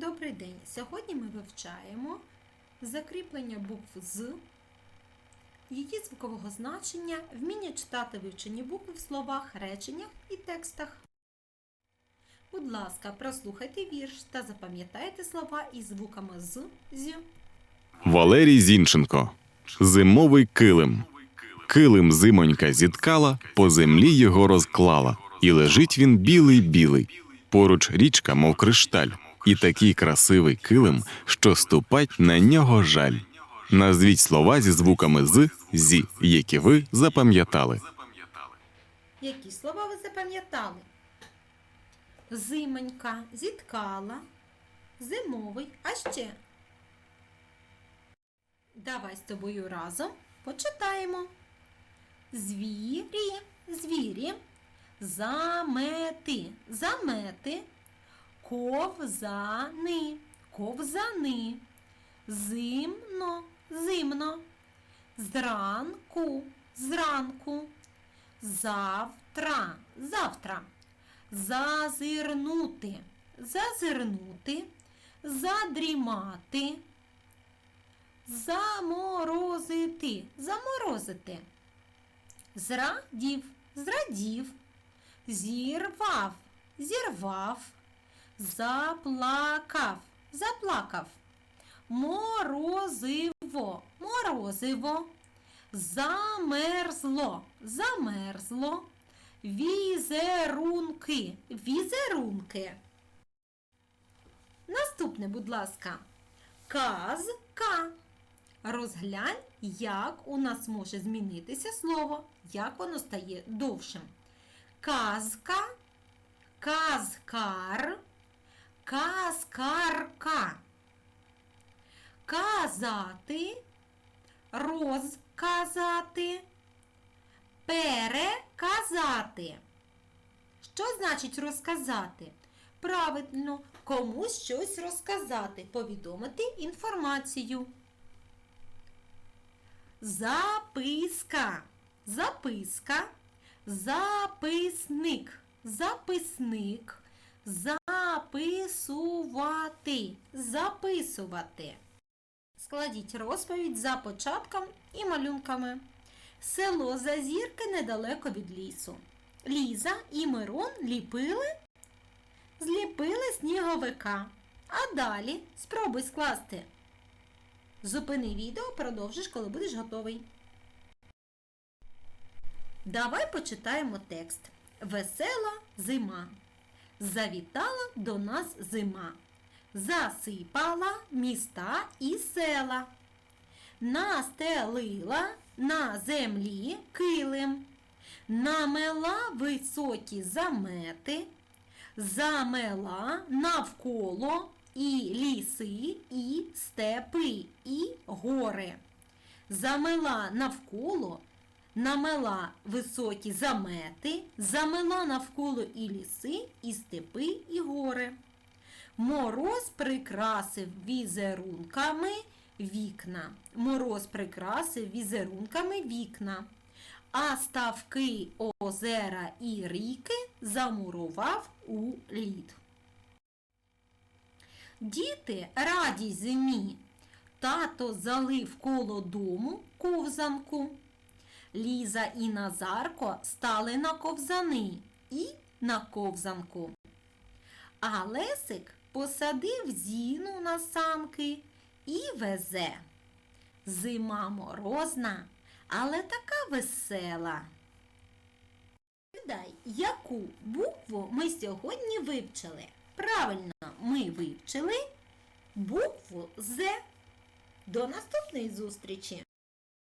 Добрий день! Сьогодні ми вивчаємо закріплення букв з, її звукового значення, вміння читати вивчені букви в словах, реченнях і текстах. Будь ласка, прослухайте вірш та запам'ятайте слова із звуками з, з. Валерій Зінченко. Зимовий килим. Килим зимонька зіткала, по землі його розклала, і лежить він білий-білий. Поруч річка, мов кришталь, і такий красивий килим, що ступать на нього жаль. Назвіть слова зі звуками з, зі, які ви запам'ятали. Які слова ви запам'ятали? Зимонька, зіткала, зимовий, а ще. Давай з тобою разом почитаємо. Звірі, звірі, замети, замети, ковзани, ковзани, зимно, зимно, зранку, зранку, завтра, завтра, зазирнути, зазирнути, задрімати, заморозити, заморозити, зрадів, зрадів, зірвав, зірвав, заплакав, заплакав, морозиво, морозиво, замерзло, замерзло, візерунки, візерунки. Наступне, будь ласка, казка. Розглянь, як у нас може змінитися слово, як воно стає довшим. Казка, казкар, казкарка. Казати, розказати, переказати. Що значить розказати? Правильно, комусь щось розказати, повідомити інформацію. Записка. Записка. Записник. Записник. Записувати. Записувати. Складіть розповідь за початком і малюнками. Село Зазірки недалеко від лісу. Ліза і Мирон ліпили, зліпили сніговика. А далі спробуй скласти. Зупини відео, продовжиш, коли будеш готовий. Давай почитаємо текст. Весела зима. Завітала до нас зима. Засипала міста і села. Настелила на землі килим. Намела високі замети. Замела навколо і ліси, і степи, і гори. Замела навколо, намела високі замети, замела навколо і ліси, і степи, і гори. Мороз прикрасив візерунками вікна. Мороз прикрасив візерунками вікна. А ставки озера і ріки замурував у лід. Діти раді зимі. Тато залив коло дому ковзанку. Ліза і Назарко стали на ковзани і на ковзанку. А Лесик посадив зіну на санки і везе. Зима морозна, але така весела. Гадай, яку букву ми сьогодні вивчили? Правильно, ми вивчили букву З. До наступної зустрічі!